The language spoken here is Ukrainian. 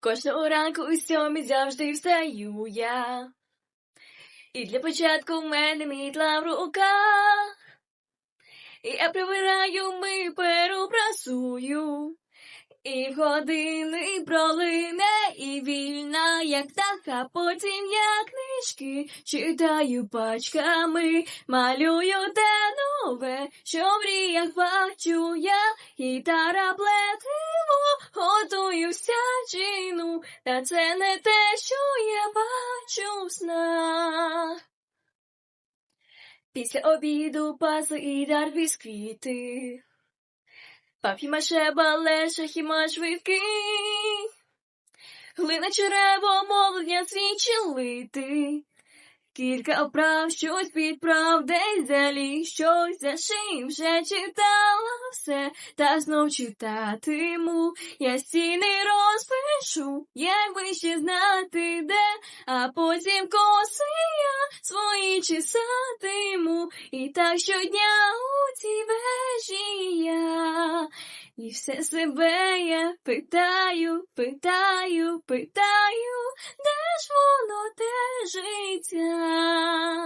Кожного ранку у сьомій завжди встаю я. І для початку в мене мітла в руках. І я прибираю, ми перепрасую. І в години пролине, і вільна, як птаха, потім я книжки читаю пачками, малюю те нове, що в мріях бачу я, гітара плетиво, готую всячину, та це не те, що я бачу в снах. Після обіду пасли і дар бісквіти. Папі-маше, балеша, хіма швидкий. Глина черево, мовлення свічі лити. Кілька оправ, щось підправ, десь далі, щось зашив, вже читала все, та знов читатиму. Я стіни розпишу, як би ще знати де, а потім коси я свої чесатиму. І так щодня у цій вежі я. І все себе я питаю, питаю, питаю, де ж воно те 谁家天